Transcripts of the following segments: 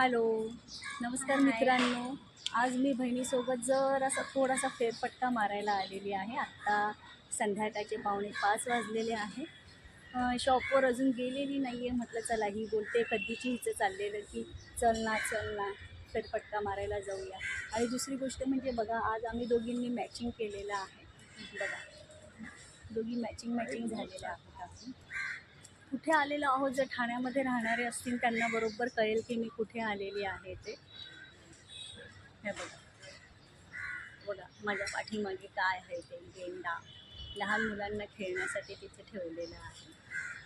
Hello. नमस्कार मित्रांनो. आज मी बहिणीसोबत जर असा थोडासा फेरफटका मारायला आलेली आहे. आत्ता संध्याकाळचे पावणे पाच वाजलेले आहे. शॉपवर अजून गेलेली नाही आहे म्हटलं चला ही बोलते. कधीची हिचं चाललेलं की चल ना चल ना फेरफटका मारायला जाऊया. आणि दुसरी गोष्ट म्हणजे बघा आज आम्ही दोघींनी मॅचिंग केलेलं आहे. बघा. दोघी मॅचिंग मॅचिंग झालेल्या आहोत आपण कुठे आलेलो आहोत? जर ठाण्यामध्ये राहणारे असतील त्यांना बरोबर कळेल की मी कुठे आलेली आहे ते. हे बघा. बघा माझ्या पाठीमागे काय आहे ते गेंडा? लहान मुलांना खेळण्यासाठी तिथे ठेवलेलं आहे.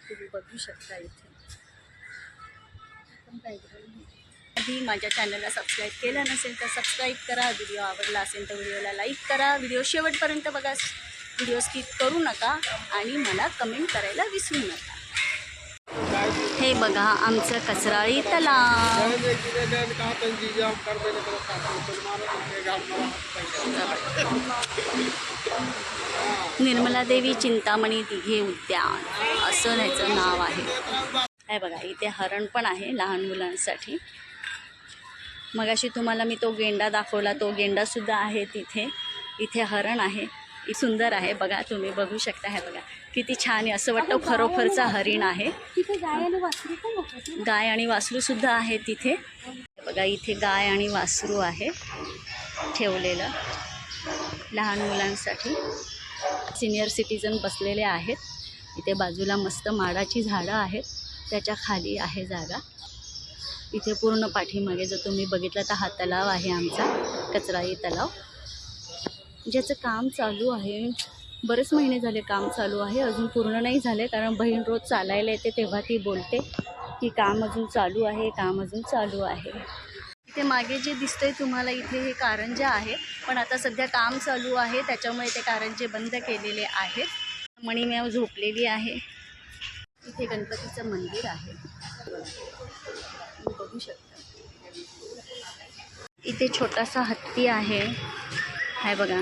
तुम्ही बघू शकता इथे. आधी माझ्या चॅनलला सबस्क्राईब केलं नसेल तर सबस्क्राईब करा. व्हिडिओ आवडला असेल तर व्हिडिओला लाईक करा. व्हिडिओ शेवटपर्यंत बघा. व्हिडिओ स्किप करू नका आणि मला कमेंट करायला विसरू नका. हे बघा आमचं कचराळी तलाव. निर्मला देवी चिंतामणी दिघे उद्यान. असं ह्याचं नाव आहे. हे बघा इथे हरण पण आहे लहान मुलांसाठी. मगाशी तुम्हाला मी तो गेंडा दाखवला तो गेंडासुद्धा आहे तिथे. इथे हरण आहे. सुंदर आहे. बघा तुम्ही बघू शकता हे बघा. किती छान आहे. असं वाटतं खरोखरचा हरिण आहे. गाय आणि वासरू गाय आणि वासरूसुद्धा आहे तिथे. बघा इथे गाय आणि वासरू आहे ठेवलेलं लहान मुलांसाठी. सिनियर सिटीजन बसलेले आहेत. इथे बाजूला मस्त माडाची झाडं आहेत. त्याच्याखाली आहे जागा. इथे पूर्ण पाठीमागे जर तुम्ही बघितलं तर हा तलाव आहे आमचा. कचराई तलाव. ज्याचं काम चालू आहे बरेच महिने झाले काम चालू आहे अजून पूर्ण नाही झाले कारण बहीण रोज चालायला येते तेव्हा ती बोलते की काम अजून चालू आहे काम अजून चालू आहे. इथे मागे जे दिसतंय तुम्हाला इथे हे कारंजे आहे पण आता सध्या काम चालू आहे त्याच्यामुळे ते कारंजे बंद केलेले आहेत. मणिम्याव झोपलेली आहे. इथे गणपतीचं मंदिर आहे. बघू शकता. इथे छोटासा हत्ती आहे. हाय बघा.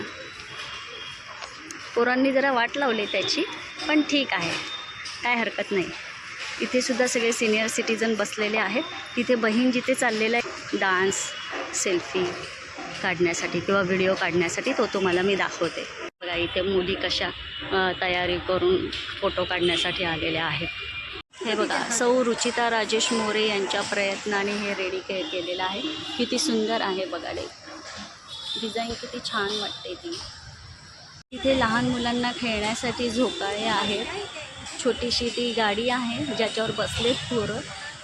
पोरांनी जरा वाट लावली त्याची पण ठीक आहे. काय हरकत नाही. इथे सुद्धा सगळे सिनियर सिटीजन बसलेले आहेत. तिथे बहीण जिथे चाललेला आहे डान्स सेल्फी काढण्यासाठी किंवा व्हिडिओ काढण्यासाठी तो तुम्हाला मी दाखवते. बघा इथे मुली कशा तयारी करून फोटो काढण्यासाठी आलेल्या आहेत. हे बघा सौ रुचिता राजेश मोरे यांच्या प्रयत्नाने हे रेडी के केलेलं आहे. किती सुंदर आहे बघाडे डिझाईन किती छान वाटते ती. इथे लहान मुलांना खेळण्यासाठी झोकाळे आहेत. छोटीशी ती गाडी आहे ज्याच्यावर बसलेत पोरं.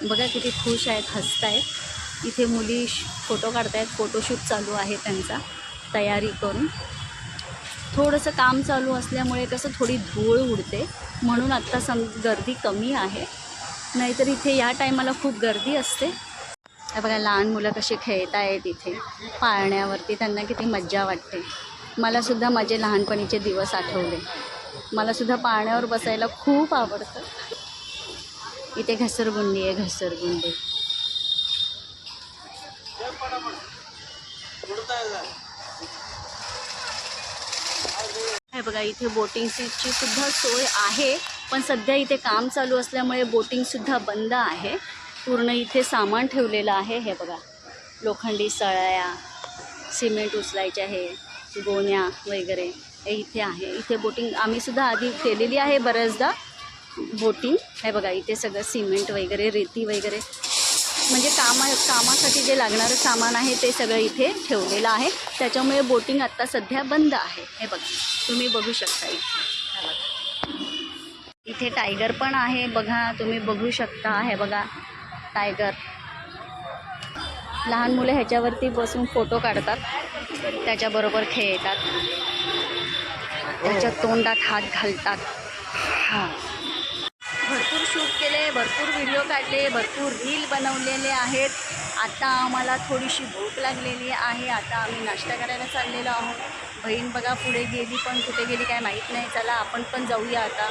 बघा किती खुश आहेत हसतायत. इथे मुली श- फोटो काढतायत फोटोशूट चालू आहे त्यांचा तयारी करून. थोडंसं काम चालू असल्यामुळे कसं थोडी धूळ उडते. म्हणून आत्ता सम गर्दी कमी आहे. नाहीतर इथे या टायमाला खूप गर्दी असते. हे बघा लहान मुलं कशी खेळत आहेत इथे. पाळण्यावरती त्यांना किती मज्जा वाटते. मलासुद्धा माझे लहानपणीचे दिवस आठवले. मलासुद्धा पाळण्यावर बसायला खूप आवडतं. इथे घसरगुंडी आहे घसरगुंडी. हे बघा इथे बोटिंग सीटची सुद्धा सोय आहे पण सध्या इथे काम चालू असल्यामुळे बोटिंगसुद्धा बंद आहे. पूर्ण इथे सामान ठेवलेलं आहे. हे बघा. लोखंडी सळ्या सिमेंट उचलायचे आहे गोण्या वगैरे. हे इथे आहे. इथे बोटिंग आम्हीसुद्धा आधी केलेली आहे बऱ्याचदा. बोटिंग. हे बघा इथे सगळं सिमेंट वगैरे रेती वगैरे. म्हणजे कामा कामासाठी जे लागणारं सामान आहे ते सगळं इथे ठेवलेलं आहे. त्याच्यामुळे बोटिंग आत्ता सध्या बंद आहे. हे बघा. तुम्ही बघू शकता इथे. इथे टायगर पण आहे. बघा तुम्ही बघू शकता. हे बघा. टायगर. लहान मुलं ह्याच्यावरती बसून फोटो काढतात. त्याच्याबरोबर खेळतात. त्याच्या तोंडात हात घालतात. हां. भरपूर शूट केले भरपूर व्हिडिओ काढले भरपूर रील बनवलेले आहेत. आता आम्हाला थोडीशी भूक लागलेली आहे. आता आम्ही नाश्ता करायला चाललेलो आहोत. बहीण बघा पुढे गेली पण कुठे गेली काय माहीत नाही. चला आपण पण जाऊया आता.